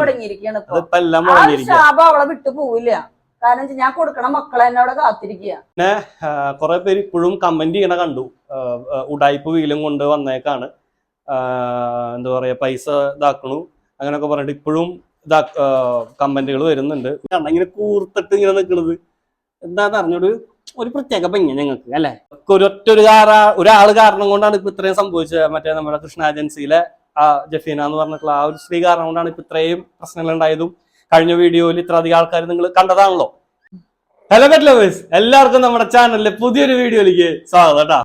മുടങ്ങിയിരിക്കുകയാണ് ശാപം അവളെ വിട്ടു പോവില്ല. കാരണം ഞാൻ കൊടുക്കണ മക്കളെ കാത്തിരിക്കുക. കുറെ പേര് ഇപ്പോഴും കമന്റ് ചെയ്യണ കണ്ടു. ആ, വീലും കൊണ്ട് വന്നേക്കാണ്. എന്താ പറയാ പൈസ ഇതാക്കണു. അങ്ങനെയൊക്കെ പറഞ്ഞിട്ട് ഇപ്പോഴും ഇതാ കമന്റുകൾ വരുന്നുണ്ട്. ഇങ്ങനെ കൂർത്തിട്ട് ഇങ്ങനെ നിൽക്കുന്നത് എന്താന്ന് അറിഞ്ഞൊരു ഒരു പ്രത്യേക ഭംഗി ഞങ്ങൾക്ക് അല്ലെ? ഒരൊറ്റ ഒരു കാര ഒരാൾ കാരണം കൊണ്ടാണ് ഇപ്പൊ ഇത്രയും സംഭവിച്ചത്. മറ്റേ നമ്മുടെ കൃഷ്ണ ഏജൻസിയിലെ ജഫീന എന്ന് പറഞ്ഞിട്ടുള്ള ആ ഒരു സ്ത്രീ കാരണം കൊണ്ടാണ് ഇപ്പൊ ഇത്രയും പ്രശ്നങ്ങൾ ഉണ്ടായതും കഴിഞ്ഞ വീഡിയോയിൽ ഇത്ര അധികം ആൾക്കാർ നിങ്ങൾ കണ്ടതാണല്ലോ. ഹലോ ലവേഴ്സ് എല്ലാവർക്കും നമ്മുടെ ചാനലിലെ പുതിയൊരു വീഡിയോയിലേക്ക് സ്വാഗതം കേട്ടാ.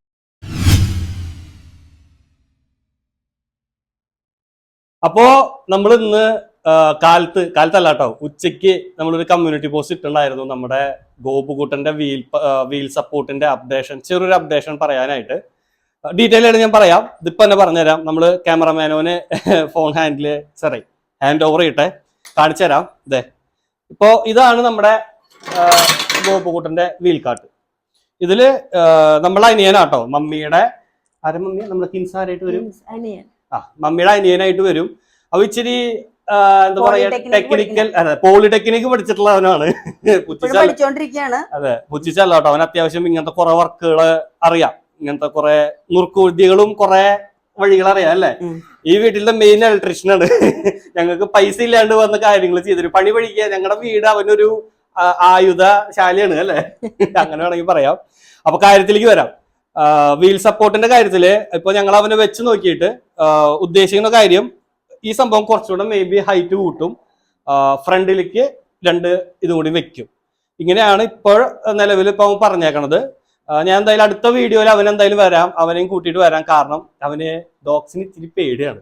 അപ്പോ നമ്മൾ ഇന്ന് കാലത്ത് കാലത്തല്ല കേട്ടോ ഉച്ചയ്ക്ക് നമ്മളൊരു കമ്മ്യൂണിറ്റി പോസ്റ്റ് ഇട്ടുണ്ടായിരുന്നു നമ്മുടെ ഗോപുകൂട്ടന്റെ വീൽ വീൽ സപ്പോർട്ടിന്റെ അപ്ഡേഷൻ ചെറിയൊരു അപ്ഡേഷൻ പറയാനായിട്ട്. ഡീറ്റെയിൽ ആയിട്ട് ഞാൻ പറയാം. ഇതിപ്പോ തന്നെ പറഞ്ഞുതരാം. നമ്മൾ ക്യാമറമാനോന് phone handle sorry hand over ചെയ്യട്ടെ. കാണിച്ചു തരാം ഇതേ ഇപ്പോ ഇതാണ് നമ്മുടെ ഗോപുകൂട്ടന്റെ വീൽ കാട്ട് ഇതിൽ നമ്മളെ അനിയനാട്ടോ മമ്മിയുടെ അര മമ്മി? നമ്മുടെ കിൻസാരായിട്ട് വരും? ആ മമ്മിയുടെ അനിയനായിട്ട് വരും. അപ്പൊ ഇച്ചിരി എന്താ പറയാ ടെക്നിക്കൽ അതെ പോളിടെക്നിക് പഠിച്ചിട്ടുള്ളവനാണ്. അതെ പുച്ഛിച്ചല്ലോട്ടോ അവൻ അത്യാവശ്യം ഇങ്ങനത്തെ കുറെ വർക്കുകൾ അറിയാം. ഇങ്ങനത്തെ കുറെ നുറുക്കുവിദ്യകളും കുറെ വഴികൾ അറിയാം അല്ലെ? ഈ വീട്ടിലെ മെയിൻ ഇലക്ട്രീഷ്യൻ ആണ്. ഞങ്ങൾക്ക് പൈസ ഇല്ലാണ്ട് വന്ന കാര്യങ്ങൾ ചെയ്തൊരു പണി പഠിക്കുക ഞങ്ങളുടെ വീട് അവനൊരു ആയുധ ആയുധശാലയാണ് അല്ലെ? അങ്ങനെ വേണമെങ്കിൽ പറയാം. അപ്പൊ കാര്യത്തിലേക്ക് വരാം. വീൽ സപ്പോർട്ടിന്റെ കാര്യത്തിൽ ഇപ്പൊ ഞങ്ങൾ അവനെ വെച്ച് നോക്കിയിട്ട് ഉദ്ദേശിക്കുന്ന കാര്യം ഈ സംഭവം കുറച്ചുകൂടെ മേ ബി ഹൈറ്റ് കൂട്ടും ഫ്രണ്ടിലേക്ക് രണ്ട് ഇതും കൂടി വെക്കും. ഇങ്ങനെയാണ് ഇപ്പോൾ നിലവിൽ ഇപ്പൊ അവൻ പറഞ്ഞേക്കണത്. ഞാൻ എന്തായാലും അടുത്ത വീഡിയോയിൽ അവൻ എന്തായാലും വരാം. അവനെയും കൂട്ടിയിട്ട് വരാം. കാരണം അവന് ഡോഗ്സിന് ഇച്ചിരി പേടിയാണ്.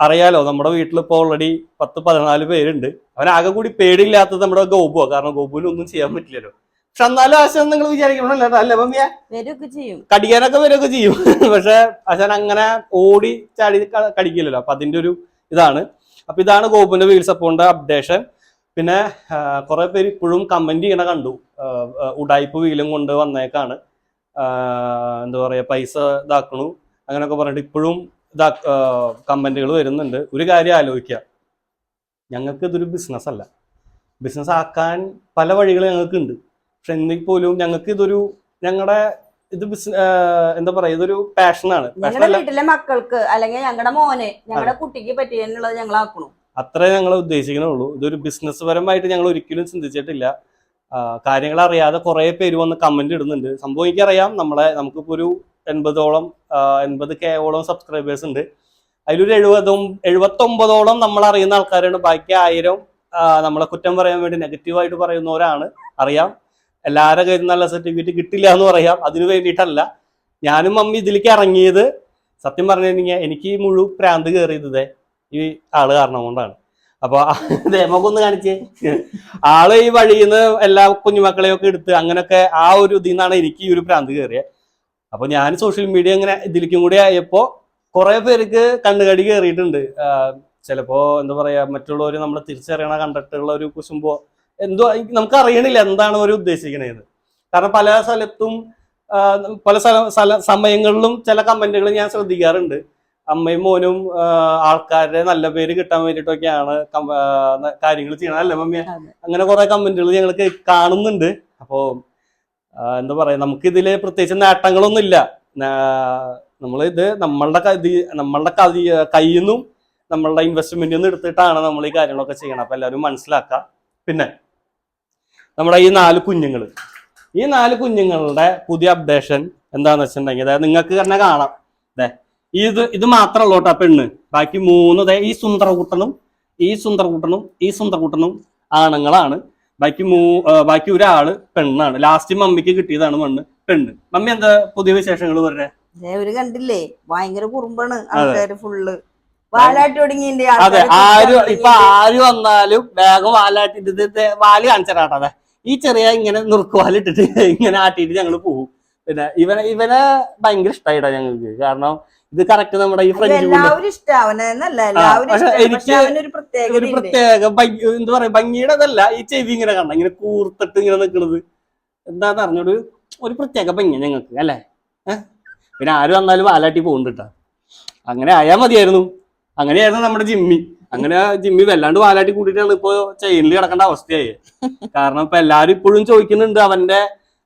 അറിയാലോ നമ്മുടെ വീട്ടിൽ ഇപ്പോൾ ഓൾറെഡി പത്ത് പതിനാല് പേരുണ്ട്. അവൻ ആകെ കൂടി പേടിയില്ലാത്തത് നമ്മുടെ ഗോപുവാ. കാരണം ഗോപുവിന് ഒന്നും ചെയ്യാൻ പറ്റില്ലല്ലോ. പക്ഷെ എന്നാലും ആശാൻ നിങ്ങൾ വിചാരിക്കണമല്ലോ. അല്ലേ മമ്മിയ? കടിക്കാനൊക്കെ വരൊക്കെ ചെയ്യും. പക്ഷെ ആശാൻ അങ്ങനെ ഓടി ചാടി കടിക്കില്ലല്ലോ. അപ്പൊ അതിന്റെ ഒരു ഇതാണ്. അപ്പൊ ഇതാണ് ഗോപുവിന്റെ വീൽ സപ്പോർട്ടിന്റെ അപ്ഡേഷൻ പിന്നെ കുറെ പേര് ഇപ്പോഴും കമന്റ് ചെയ്യണ കണ്ടു. ഉഡായിപ്പ് വീലും കൊണ്ട് വന്നേക്കാണ്. എന്താ പറയാ പൈസ ഇതാക്കണു. അങ്ങനെയൊക്കെ പറഞ്ഞിട്ട് ഇപ്പോഴും ഇതാ കമന്റുകൾ വരുന്നുണ്ട്. ഒരു കാര്യം ആലോചിക്കുക ഞങ്ങൾക്ക് ഇതൊരു ബിസിനസ് അല്ല. ബിസിനസ് ആക്കാൻ പല വഴികൾ ഞങ്ങൾക്ക് ഉണ്ട് പക്ഷെ എങ്കിൽ പോലും ഞങ്ങൾക്ക് ഇതൊരു ഞങ്ങളുടെ ഇത് ബിസിന എന്താ പറയാ ഇതൊരു പാഷനാണ് വീട്ടിലെ മക്കൾക്ക് അല്ലെങ്കിൽ ഞങ്ങളുടെ മോനെ ഞങ്ങളുടെ കുട്ടിക്ക് പറ്റിയെന്നുള്ളത് ഞങ്ങൾ ആക്കണു അത്രേ ഞങ്ങൾ ഉദ്ദേശിക്കണുള്ളൂ ഇതൊരു ബിസിനസ് പരമായിട്ട് ഞങ്ങൾ ഒരിക്കലും ചിന്തിച്ചിട്ടില്ല. കാര്യങ്ങൾ അറിയാതെ കുറെ പേര് വന്ന് കമന്റ് ഇടുന്നുണ്ട്. സംഭവം എനിക്കറിയാം. നമ്മളെ നമുക്കിപ്പോ ഒരു എൺപതോളം എൺപത് കെ ഓളം സബ്സ്ക്രൈബേഴ്സ് ഉണ്ട്. അതിലൊരു എഴുപതും എഴുപത്തൊമ്പതോളം നമ്മൾ അറിയുന്ന ആൾക്കാരാണ്. ബാക്കി ആയിരം നമ്മളെ കുറ്റം പറയാൻ വേണ്ടി നെഗറ്റീവായിട്ട് പറയുന്നവരാണ്. അറിയാം. എല്ലാവരുടെ കയ്യിൽ നല്ല സർട്ടിഫിക്കറ്റ് കിട്ടില്ല എന്ന് പറയാം. അതിനു വേണ്ടിയിട്ടല്ല. ഞാനും മമ്മി ഇതിലേക്ക് ഇറങ്ങിയത്. സത്യം പറഞ്ഞു കഴിഞ്ഞാൽ എനിക്ക് മുഴുവൻ മുഴു പ്രാന്ത് കയറിയത് ഈ ആൾ കാരണം കൊണ്ടാണ്. അപ്പൊ ദേമൊക്കെ കാണിച്ചേ. ആൾ ഈ വഴിയിൽ നിന്ന് എല്ലാ കുഞ്ഞുമക്കളെയും ഒക്കെ എടുത്ത് അങ്ങനെയൊക്കെ ആ ഒരു ഇതിൽ നിന്നാണ് എനിക്ക് ഈ ഒരു പ്രാന്ത് കയറിയത് അപ്പൊ ഞാൻ സോഷ്യൽ മീഡിയ ഇങ്ങനെ ഇതിലേക്കും കൂടി ആയപ്പോ കുറെ പേർക്ക് കണ്ണുകടി കയറിയിട്ടുണ്ട്. ചിലപ്പോ എന്താ പറയാ മറ്റുള്ളവർ നമ്മളെ തിരിച്ചറിയണ കണ്ടിട്ടുള്ള ഒരു കുശുമ്പോ എന്തോ നമുക്ക് അറിയണില്ല എന്താണ് അവർ ഉദ്ദേശിക്കണേന്ന്. കാരണം പല സ്ഥലത്തും പല സ്ഥല സമയങ്ങളിലും ചില കമന്റുകൾ ഞാൻ ശ്രദ്ധിക്കാറുണ്ട്. അമ്മയും മോനും ആൾക്കാരുടെ നല്ല പേര് കിട്ടാൻ വേണ്ടിട്ടൊക്കെയാണ് കാര്യങ്ങൾ ചെയ്യണം അല്ലേ മമ്മിയ അങ്ങനെ കുറെ കമന്റുകൾ ഞങ്ങൾക്ക് കാണുന്നുണ്ട്. അപ്പോ എന്താ പറയാ നമുക്ക് ഇതിൽ പ്രത്യേകിച്ച് നേട്ടങ്ങളൊന്നും ഇല്ല നമ്മൾ ഇത് നമ്മളുടെ കതി നമ്മളുടെ കതി കയ്യിൽ നിന്നും നമ്മളുടെ ഇൻവെസ്റ്റ്മെന്റിൽ നിന്ന് എടുത്തിട്ടാണ് നമ്മൾ ഈ കാര്യങ്ങളൊക്കെ ചെയ്യണം അപ്പൊ എല്ലാവരും മനസ്സിലാക്കുക പിന്നെ നമ്മുടെ ഈ നാല് കുഞ്ഞുങ്ങൾ ഈ നാല് കുഞ്ഞുങ്ങളുടെ പുതിയ അപ്ഡേഷൻ എന്താന്ന് വെച്ചിട്ടുണ്ടെങ്കിൽ അതായത് നിങ്ങൾക്ക് തന്നെ കാണാം. ഇത് ഇത് മാത്രമല്ല കേട്ടോ പെണ്ണ്. ബാക്കി മൂന്ന് ഈ സുന്ദരകൂട്ടനും ഈ സുന്ദരകൂട്ടനും ഈ സുന്ദരകൂട്ടനും ആണുങ്ങളാണ്. ബാക്കി മൂ ബാക്കി ഒരാൾ പെണ്ണാണ്. ലാസ്റ്റ് മമ്മിക്ക് കിട്ടിയതാണ് മണ്ണ് പെണ്ണ്. മമ്മി എന്താ പുതിയ വിശേഷങ്ങൾ പറഞ്ഞേ? ഒരു കണ്ടില്ലേ? ഭയങ്കര കുറുമ്പാണ് ആൾക്കാര് ഫുള്ള്. വാലാട്ടി അതെ ആര് ഇപ്പൊ ആര് വന്നാലും വേഗം വാലാട്ടിട്ട് വാൽ കാണിച്ചാട്ടെ ഈ ചെറിയ ഇങ്ങനെ നുറുക്കുവാലിട്ടിട്ട് ഇങ്ങനെ ആട്ടിട്ട് ഞങ്ങൾ പോകും പിന്നെ ഇവനെ ഇവനെ ഭയങ്കര ഇഷ്ടമായിട്ടാ ഞങ്ങൾക്ക്. കാരണം ഇത് കറക്റ്റ് നമ്മുടെ ഈ ഫ്രഞ്ച് എനിക്ക് ഒരു പ്രത്യേക എന്താ പറയാ ഭംഗിയുടെ അതല്ല ഈ ചെവി ഇങ്ങനെ കണ്ട ഇങ്ങനെ കൂർത്തിട്ട് ഇങ്ങനെ നിൽക്കുന്നത് എന്താന്ന് പറഞ്ഞൊരു ഒരു പ്രത്യേക ഭംഗി ഞങ്ങൾക്ക് അല്ലേ? പിന്നെ ആര് വന്നാലും വാലാട്ടി പോകുന്നുണ്ട് അങ്ങനെ ആയാ മതിയായിരുന്നു. അങ്ങനെയായിരുന്നു നമ്മുടെ ജിമ്മി. അങ്ങനെ ജിമ്മി വല്ലാണ്ട് വാലാട്ടി കൂട്ടിയിട്ടാണ് ഇപ്പൊ ചെയിനിൽ കിടക്കേണ്ട അവസ്ഥയായി. കാരണം ഇപ്പൊ എല്ലാരും ഇപ്പോഴും ചോദിക്കുന്നുണ്ട് അവന്റെ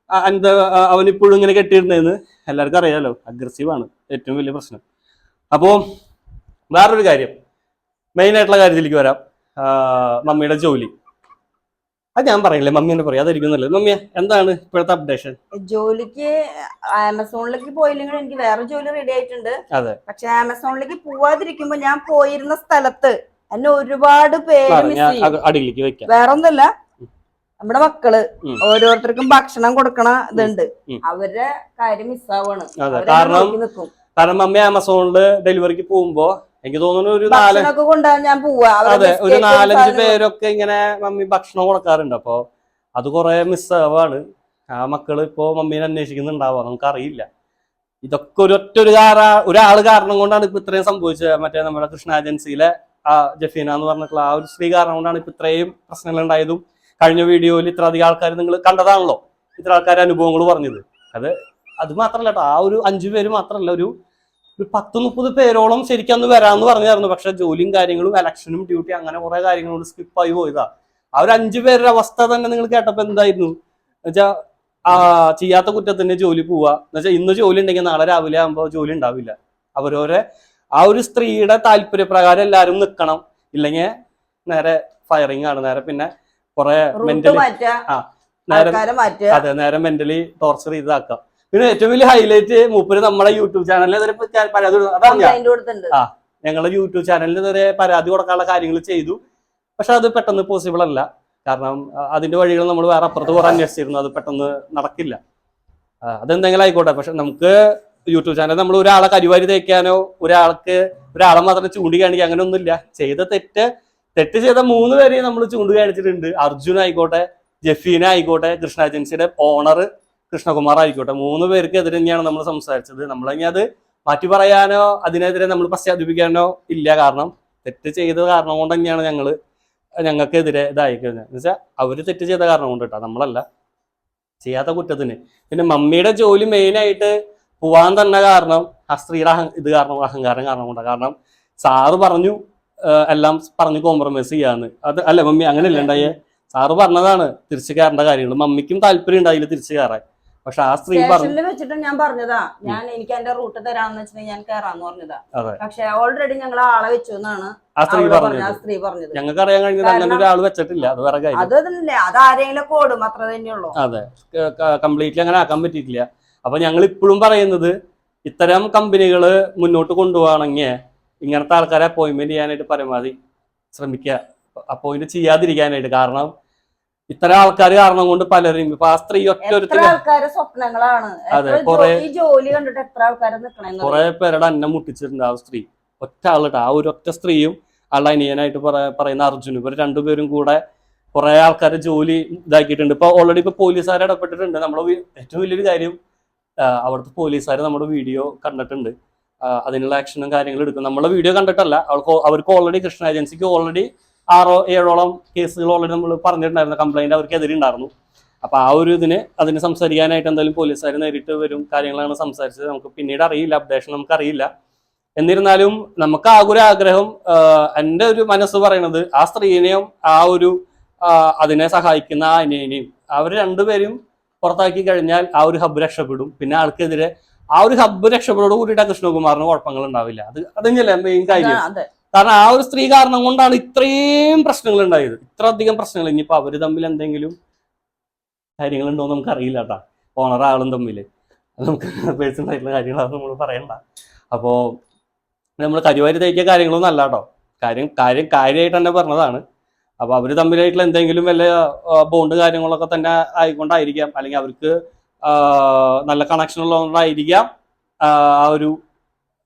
എന്താ അവൻ ഇപ്പോഴും ഇങ്ങനെ കെട്ടിയിരുന്നതെന്ന് എല്ലാവർക്കും അറിയാലോ. അഗ്രസീവ് ആണ് ഏറ്റവും വലിയ പ്രശ്നം. അപ്പോ വേറൊരു കാര്യം. മെയിൻ ആയിട്ടുള്ള കാര്യത്തിലേക്ക് വരാം. മമ്മിയുടെ ജോലി. അത് ഞാൻ പറയില്ലേ മമ്മി എന്നെ പറയാം. അതായിരിക്കും നല്ലത്. മമ്മിയ എന്താണ് ഇപ്പോഴത്തെ അപ്ഡേഷൻ ജോലിക്ക് ആമസോണിലേക്ക് പോയില്ലെങ്കിൽ എനിക്ക് വേറെ ജോലി റെഡി ആയിട്ടുണ്ട്. അതെ. പക്ഷെ ആമസോണിലേക്ക് പോവാതിരിക്കുമ്പോ ഞാൻ പോയിരുന്ന സ്ഥലത്ത് എന്നെ ഒരുപാട് പേര് മിസ് നമ്മുടെ മക്കൾ. ഓരോരുത്തർക്കും ഭക്ഷണം കൊടുക്കണ ഇതുണ്ട്. അവരുടെ കാര്യം മിസ്സാവാണ് കാരണം കാരണം അമ്മ ആമസോണിൽ ഡെലിവറിക്ക് പോകുമ്പോ എനിക്ക് തോന്നുന്നു ഒരു നാല് ഞാൻ പോവാ. അതെ ഒരു നാലഞ്ച് പേരൊക്കെ ഇങ്ങനെ മമ്മി ഭക്ഷണം കൊടുക്കാറുണ്ട്. അപ്പൊ അത് കുറെ മിസ്സാവാണ് ആ മക്കൾ ഇപ്പോ മമ്മീനെ അന്വേഷിക്കുന്നുണ്ടാവുക നമുക്കറിയില്ല. ഇതൊക്കെ ഒരു ഒറ്റ ഒരു കാര ഒരാൾ കാരണം കൊണ്ടാണ് ഇപ്പൊ ഇത്രയും സംഭവിച്ചത്. മറ്റേ നമ്മുടെ കൃഷ്ണ ഏജൻസിയിലെ ആ ജഫീന എന്ന് പറഞ്ഞിട്ടുള്ള ആ ഒരു സ്ത്രീ കാരണം കൊണ്ടാണ് ഇപ്പൊ ഇത്രയും പ്രശ്നങ്ങൾ ഉണ്ടായതും കഴിഞ്ഞ വീഡിയോയിൽ ഇത്ര അധികം ആൾക്കാർ നിങ്ങൾ കണ്ടതാണല്ലോ. ഇത്ര ആൾക്കാർ അനുഭവങ്ങൾ പറഞ്ഞത്. അത് അത് മാത്രമല്ല കേട്ടോ ആ ഒരു അഞ്ചു പേര് മാത്രല്ല ഒരു ഒരു പത്ത് മുപ്പത് പേരോളം ശരിക്കും അന്ന് വരാമെന്ന് പറഞ്ഞായിരുന്നു. പക്ഷെ ജോലിയും കാര്യങ്ങളും എലക്ഷനും ഡ്യൂട്ടി അങ്ങനെ കുറെ കാര്യങ്ങളോട് സ്കിപ്പായി പോയതാ. ആ ഒരു അഞ്ചു പേരുടെ അവസ്ഥ തന്നെ നിങ്ങൾ കേട്ടപ്പോ എന്തായിരുന്നു? എന്നുവെച്ചാ ആ ചെയ്യാത്ത കുറ്റത്തിന് ജോലി പോവാ. എന്നുവെച്ചാൽ ഇന്ന് ജോലി ഉണ്ടെങ്കിൽ നാളെ രാവിലെ ആകുമ്പോൾ ജോലി ഉണ്ടാവില്ല. അവരോരെ ആ ഒരു സ്ത്രീയുടെ താല്പര്യപ്രകാരം എല്ലാവരും നിൽക്കണം ഇല്ലെങ്കിൽ നേരെ ഫയറിംഗ് ആണ്. നേരെ പിന്നെ കുറെ മെന്റലി അതെ നേരെ മെന്റലി ടോർച്ചർ ചെയ്താക്കാം പിന്നെ ഏറ്റവും വലിയ ഹൈലൈറ്റ് മൂപ്പര് നമ്മളെ യൂട്യൂബ് ചാനലിൽ പരാതി ആ അതറിഞ്ഞ? കംപ്ലൈന്റ് കൊടുത്തിട്ടുണ്ട്. ഞങ്ങളെ യൂട്യൂബ് ചാനലിൽ ഇതുവരെ പരാതി കൊടുക്കാനുള്ള കാര്യങ്ങൾ ചെയ്തു. പക്ഷെ അത് പെട്ടെന്ന് പോസിബിൾ അല്ല. കാരണം അതിന്റെ വഴികൾ നമ്മൾ വേറെ അപ്പുറത്ത് കുറെ അന്വേഷിച്ചിരുന്നു. അത് പെട്ടെന്ന് നടക്കില്ല. അതെന്തെങ്കിലും ആയിക്കോട്ടെ. പക്ഷെ നമുക്ക് യൂട്യൂബ് ചാനൽ നമ്മൾ ഒരാളെ കരിവാരി തേക്കാനോ ഒരാൾക്ക് ഒരാളെ മാത്രം ചൂണ്ടി കാണിക്കുക അങ്ങനെ ഒന്നുമില്ല ചെയ്ത തെറ്റ് തെറ്റ് ചെയ്ത മൂന്ന് പേരെയും നമ്മൾ ചൂണ്ടുകാണിച്ചിട്ടുണ്ട്. അർജുൻ ആയിക്കോട്ടെ ജഫീന ആയിക്കോട്ടെ കൃഷ്ണ ഏജൻസിയുടെ ഓണർ കൃഷ്ണകുമാർ ആയിക്കോട്ടെ. മൂന്ന് പേർക്ക് എതിരെ തന്നെയാണ് നമ്മൾ സംസാരിച്ചത്. നമ്മൾ ഇനി അത് മാറ്റി പറയാനോ അതിനെതിരെ നമ്മൾ പശ്ചാത്തപിക്കാനോ ഇല്ല. കാരണം തെറ്റ് ചെയ്ത കാരണം കൊണ്ട് തന്നെയാണ് ഞങ്ങൾ ഞങ്ങൾക്കെതിരെ ഇതായിക്കുന്നത് എന്ന് വെച്ചാൽ അവർ തെറ്റ് ചെയ്ത കാരണം കൊണ്ട് കേട്ടോ. നമ്മളല്ല. ചെയ്യാത്ത കുറ്റത്തിന്. പിന്നെ മമ്മിയുടെ ജോലി മെയിനായിട്ട് പോവാൻ തന്നെ കാരണം ആ സ്ത്രീയുടെ അഹ ഇത് കാരണം അഹങ്കാരം കാരണം കൊണ്ടാണ് കാരണം സാറ് പറഞ്ഞു എല്ലാം പറഞ്ഞ് കോംപ്രമൈസ് ചെയ്യാന്ന്. അത് അല്ല മമ്മി അങ്ങനെയല്ല ഉണ്ടായേ. സാറ് പറഞ്ഞതാണ് തിരിച്ചു കയറേണ്ട കാര്യങ്ങൾ മമ്മിക്കും താല്പര്യം ഉണ്ടായില്ല തിരിച്ചു കയറാൻ പക്ഷെ ആ സ്ത്രീ പറഞ്ഞു വെച്ചിട്ട് ഞാൻ പറഞ്ഞതാ. ഞാൻ എനിക്ക് എന്റെ റൂട്ട് തരാന്ന് വെച്ചിട്ടുണ്ടെങ്കിൽ ഞാൻ കയറാന്ന് പറഞ്ഞതാ. പക്ഷെ ഓൾറെഡി ഞങ്ങൾ ആളെ വെച്ചു എന്നാണ് ആ സ്ത്രീ ആ സ്ത്രീ പറഞ്ഞത്. ഞങ്ങൾക്ക് അറിയാൻ കഴിഞ്ഞത് അങ്ങനെ കാരണം- ഒരാൾ വെച്ചിട്ടില്ല. അത് വേറെ കാര്യം. അത് ആരെങ്കിലും ഓടും അത്ര തന്നെയുള്ളൂ. അതെ. കംപ്ലീറ്റ്ലി അങ്ങനെ ആക്കാൻ പറ്റിയിട്ടില്ല. അപ്പൊ ഞങ്ങൾ ഇപ്പോഴും പറയുന്നത് ഇത്തരം കമ്പനികൾ മുന്നോട്ട് കൊണ്ടുപോകണമെങ്കിൽ ഇങ്ങനത്തെ ആൾക്കാരെ അപ്പോയിൻമെന്റ് ചെയ്യാനായിട്ട് പരമാവധി ശ്രമിക്കുക അപ്പോയിന്റ് ചെയ്യാതിരിക്കാനായിട്ട് കാരണം ഇത്തരം ആൾക്കാർ കാരണം കൊണ്ട് പലരും ഇപ്പൊ ആ സ്ത്രീ ഒറ്റ ആൾക്കാരെ സ്വപ്നങ്ങളാണ്. അതെ, ജോലി കണ്ടിട്ട് എത്ര ആൾക്കാരെ കുറെ പേരുടെ അന്നം മുട്ടിച്ചിട്ടുണ്ട് ആ സ്ത്രീ. ഒറ്റ ആളുടെ ആ ഒരു ഒറ്റ സ്ത്രീയും ആളുടെ അനിയനായിട്ട് പറയുന്ന അർജുനും. ഇവർ രണ്ടുപേരും കൂടെ കുറെ ആൾക്കാരെ ജോലി ഇതാക്കിയിട്ടുണ്ട്. ഇപ്പൊ ഓൾറെഡി ഇപ്പൊ പോലീസുകാർ ഇടപെട്ടിട്ടുണ്ട്. നമ്മളെ ഏറ്റവും വലിയൊരു കാര്യം അവിടുത്തെ പോലീസുകാർ നമ്മുടെ വീഡിയോ കണ്ടിട്ടുണ്ട്. അതിനുള്ള ആക്ഷനും കാര്യങ്ങളും എടുക്കും. നമ്മളെ വീഡിയോ കണ്ടിട്ടല്ല. അവൾക്ക് അവർക്ക് ഓൾറെഡി കൃഷ്ണ ഏജൻസിക്ക് ഓൾറെഡി ആറോ ഏഴോളം കേസുകൾ ഓൾറെഡി നമ്മൾ പറഞ്ഞിട്ടുണ്ടായിരുന്നു. കംപ്ലൈന്റ് അവർക്കെതിരെ ഉണ്ടായിരുന്നു. അപ്പോൾ ആ ഒരു ഇതിന് അതിന് സംസാരിക്കാനായിട്ട് എന്തായാലും പോലീസുകാർ നേരിട്ട് വരും കാര്യങ്ങളാണ് സംസാരിച്ചത്. നമുക്ക് പിന്നീട് അറിയില്ല. അപ്ഡേഷൻ നമുക്ക് അറിയില്ല. എന്നിരുന്നാലും നമുക്ക് ആകെ ഒരു ആഗ്രഹം എന്റെ ഒരു മനസ്സ് പറയണത് ആ സ്ത്രീനെയും ആ ഒരു അതിനെ സഹായിക്കുന്ന ആ അനിയനെയും അവർ രണ്ടുപേരും പുറത്താക്കി കഴിഞ്ഞാൽ ആ ഒരു ഹബ് രക്ഷപ്പെടും. പിന്നെ ആൾക്കെതിരെ ആ ഒരു ഹബ്ബ് രക്ഷപ്പെടോട് കൂടിയിട്ട് കൃഷ്ണകുമാറിന് കുഴപ്പങ്ങൾ ഉണ്ടാവില്ല അത് അതന്നെയല്ലേ മെയിൻ കാര്യം. കാരണം ആ ഒരു സ്ത്രീ കാരണം കൊണ്ടാണ് ഇത്രയും പ്രശ്നങ്ങൾ ഉണ്ടായത് ഇത്ര അധികം പ്രശ്നങ്ങൾ. ഇനിയിപ്പോ അവർ തമ്മിൽ എന്തെങ്കിലും കാര്യങ്ങളുണ്ടോ എന്ന് നമുക്ക് അറിയില്ല കേട്ടാ ഓണർ ആളും തമ്മിൽ അത് നമുക്ക് പേഴ്സണൽ ആയിട്ടുള്ള കാര്യങ്ങളാണ് നമ്മൾ പറയണ്ട. അപ്പോ നമ്മൾ കരുവാരി തയ്ക്കിയ കാര്യങ്ങളൊന്നും അല്ല കേട്ടോ കാര്യം കാര്യം കാര്യമായിട്ട് തന്നെ പറഞ്ഞതാണ്. അപ്പൊ അവർ തമ്മിലായിട്ടുള്ള എന്തെങ്കിലും വല്ല ബോണ്ട് കാര്യങ്ങളൊക്കെ തന്നെ ആയിക്കൊണ്ടായിരിക്കാം. അല്ലെങ്കിൽ അവർക്ക് നല്ല കണക്ഷൻ ഉള്ളതുകൊണ്ടായിരിക്കാം ആ ആ ഒരു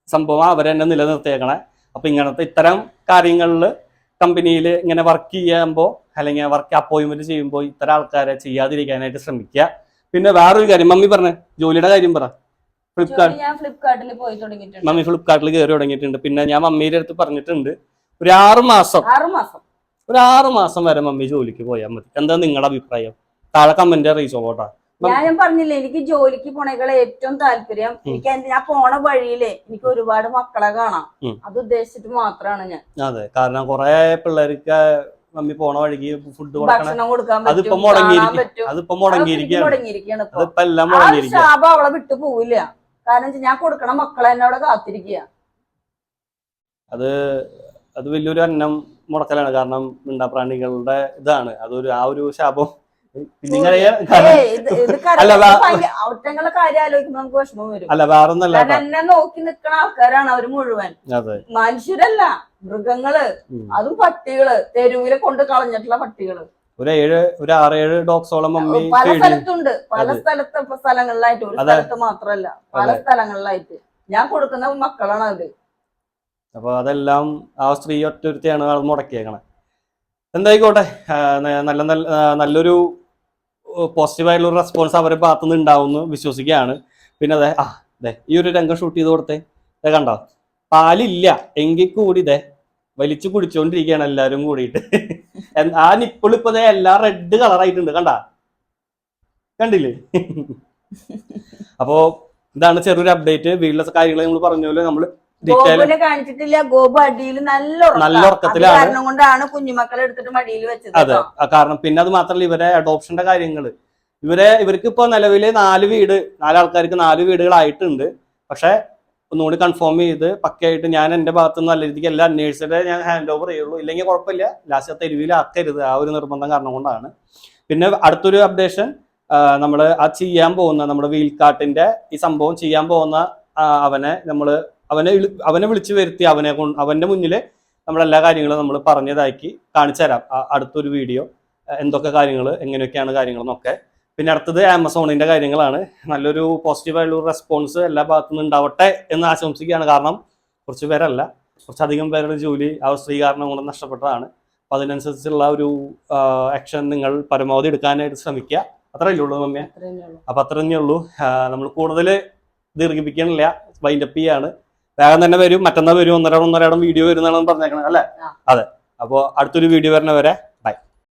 സംഭവം അവർ അവരെന്നെ നിലനിർത്തിയേക്കണേ. അപ്പൊ ഇങ്ങനത്തെ ഇത്തരം കാര്യങ്ങളിൽ കമ്പനിയിൽ ഇങ്ങനെ വർക്ക് ചെയ്യുമ്പോൾ അല്ലെങ്കിൽ വർക്ക് അപ്പോയിന്റ്മെന്റ് ചെയ്യുമ്പോൾ ഇത്തരം ആൾക്കാരെ ചെയ്യാതിരിക്കാനായിട്ട് ശ്രമിക്കുക. പിന്നെ വേറൊരു കാര്യം മമ്മി പറഞ്ഞേ ജോലിയുടെ കാര്യം പറ. ഫ്ലിപ്കാർട്ട് മമ്മി ഫ്ലിപ്കാർട്ടിൽ കയറി തുടങ്ങിയിട്ടുണ്ട്. പിന്നെ ഞാൻ മമ്മിയുടെ അടുത്ത് പറഞ്ഞിട്ടുണ്ട് ഒരു ആറ് മാസം ഒരു ആറ് മാസം വരെ മമ്മി ജോലിക്ക് പോയാൽ മതി. എന്താ നിങ്ങളുടെ അഭിപ്രായം? താഴെ കമന്റ് അറിയിച്ചോളൂട്ടാ ഞാൻ ഞാൻ പറഞ്ഞില്ലേ എനിക്ക് ജോലിക്ക് പോണേക്കാളെ ഏറ്റവും താല്പര്യം എനിക്ക് ഞാൻ പോണ വഴിയിലെ എനിക്ക് ഒരുപാട് മക്കളെ കാണാം. അത് ഉദ്ദേശിച്ചിട്ട് മാത്രമാണ് ഞാൻ. അതെ കാരണം കൊറേ പിള്ളേർക്ക് മമ്മി പോണ വഴിക്ക് ഫുഡ് കൊടുക്കണം അതിപ്പോ മുടങ്ങിയിരിക്കും അതിപ്പോ മുടങ്ങിയിരിക്കുകയാണ് അതിപ്പോ എല്ലാം ഒരു ശാപം അവളെ വിട്ടു പോവില്ല. കാരണം ഞാൻ കൊടുക്കണ മക്കളെ എന്നോട് കാത്തിരിക്കുക. അത് അത് വലിയൊരു അന്നം മുടക്കലാണ്. കാരണം മിണ്ടാപ്രാണികളുടെ ഇതാണ്. അതൊരു ആ ഒരു ശാപം കാര്യം ആലോചിക്കുമ്പോ നമുക്ക് വിഷമം വരും. എന്നെ നോക്കി നിൽക്കുന്ന ആൾക്കാരാണ് അവർ മുഴുവൻ. അതെ. മനുഷ്യരല്ല മൃഗങ്ങൾ അതും പട്ടികൾ തെരുവിലെ കൊണ്ട് കളഞ്ഞിട്ടുള്ള പട്ടികൾ. ഒരു ഏഴ് ഒരു ആറേഴ് ഏഴ് മമ്മി പല സ്ഥലത്തുണ്ട്. പല അതെ. സ്ഥലത്ത് സ്ഥലങ്ങളിലായിട്ട് ഒരു അതെ. സ്ഥലത്ത് മാത്രല്ല. പല അതെ. സ്ഥലങ്ങളിലായിട്ട്. ഞാൻ കൊടുക്കുന്ന മക്കളാണ് അവർ. അപ്പൊ അതെല്ലാം ആ സ്ത്രീ ഒറ്റൊരുത്തിയാണ് അത് മുടക്കിയേക്കണേ. എന്തായിക്കോട്ടെ നല്ല നല്ല നല്ലൊരു പോസിറ്റീവായിട്ടുള്ള ഒരു റെസ്പോൺസ് അവരുടെ ഭാഗത്തു നിന്ന് ഉണ്ടാവുമെന്ന് വിശ്വസിക്കുകയാണ്. പിന്നെ അതെ ആ അതെ ഈ ഒരു രംഗം ഷൂട്ട് ചെയ്ത് കൊടുത്തേ. അതെ കണ്ടോ? പാലില്ല എങ്കിൽ കൂടി ഇതേ വലിച്ചു കുടിച്ചോണ്ടിരിക്കുകയാണ് എല്ലാവരും കൂടിയിട്ട്. ആ നിപ്പിൾ ഇപ്പൊ എല്ലാം റെഡ് കളറായിട്ടുണ്ട് കണ്ട? കണ്ടില്ലേ? അപ്പോ ഇതാണ് ചെറിയൊരു അപ്ഡേറ്റ് വീട്ടിലെ കാര്യങ്ങൾ നമ്മൾ പറഞ്ഞ പോലെ നമ്മൾ ഗോപുനെ കാണിച്ചിട്ടില്ല. ഗോപു അടിയിൽ നല്ല. നല്ല ഉറക്കത്തിലാണ്. കാരണം കൊണ്ടാണ് കുഞ്ഞുമക്കളെ എടുത്തിട്ട് മടിയിൽ വെച്ചത് അതെ. കാരണം പിന്നെ അത് മാത്രമല്ല ഇവരെ അഡോപ്ഷന്റെ കാര്യങ്ങൾ ഇവരെ ഇവർക്ക് ഇപ്പൊ നിലവിൽ നാല് വീട് നാലാൾക്കാർക്ക് നാല് വീടുകളായിട്ടുണ്ട്. പക്ഷെ ഒന്നുകൂടി കൺഫേം ചെയ്ത് പക്കയായിട്ട് ഞാൻ എന്റെ ഭാഗത്ത് നിന്ന് നല്ല രീതിക്ക് എല്ലാ അന്വേഷിച്ചിട്ട് ഞാൻ ഹാൻഡ് ഓവർ ചെയ്യുള്ളൂ. ഇല്ലെങ്കിൽ കുഴപ്പമില്ല. ലാസ്റ്റ് തെരുവിലാക്കരുത് ആ ഒരു നിർബന്ധം കാരണം കൊണ്ടാണ്. പിന്നെ അടുത്തൊരു അപ്ഡേഷൻ നമ്മൾ ആ ചെയ്യാൻ പോകുന്ന നമ്മുടെ വീൽക്കാട്ടിന്റെ ഈ സംഭവം ചെയ്യാൻ പോകുന്ന അവനെ നമ്മൾ അവനെ അവനെ വിളിച്ചു വരുത്തി അവനെ കൊണ്ട് അവന്റെ മുന്നിൽ നമ്മളെല്ലാ കാര്യങ്ങളും നമ്മൾ പറഞ്ഞതാക്കി കാണിച്ചു തരാം. അടുത്തൊരു വീഡിയോ എന്തൊക്കെ കാര്യങ്ങൾ എങ്ങനെയൊക്കെയാണ് കാര്യങ്ങളെന്നൊക്കെ. പിന്നെ അടുത്തത് ആമസോണിന്റെ കാര്യങ്ങളാണ്. നല്ലൊരു പോസിറ്റീവായുള്ള റെസ്പോൺസ് എല്ലാ ഭാഗത്തു നിന്ന് ഉണ്ടാവട്ടെ എന്ന് ആശംസിക്കുകയാണ്. കാരണം കുറച്ച് പേരല്ല കുറച്ചധികം പേരുടെ ജോലി ആ സ്ത്രീ കാരണം കൊണ്ട് നഷ്ടപ്പെട്ടതാണ്. അപ്പൊ അതിനനുസരിച്ചുള്ള ഒരു ആക്ഷൻ നിങ്ങൾ പരമാവധി എടുക്കാനായിട്ട് ശ്രമിക്കുക. അത്രയല്ലേ ഉള്ളൂ മമ്മിയ. അപ്പൊ അത്ര തന്നെ ഉള്ളൂ നമ്മൾ കൂടുതൽ ദീർഘിപ്പിക്കണില്ല വൈൻഡപ്പ് ചെയ്യാണ്. വേഗം തന്നെ വരും മറ്റന്നാൾ വരും ഒന്നര ഒന്നര വീഡിയോ വരുന്നതാണെന്ന് പറഞ്ഞേക്കണം അല്ലേ അതെ അപ്പോൾ അടുത്തൊരു വീഡിയോ വരുന്നവരെ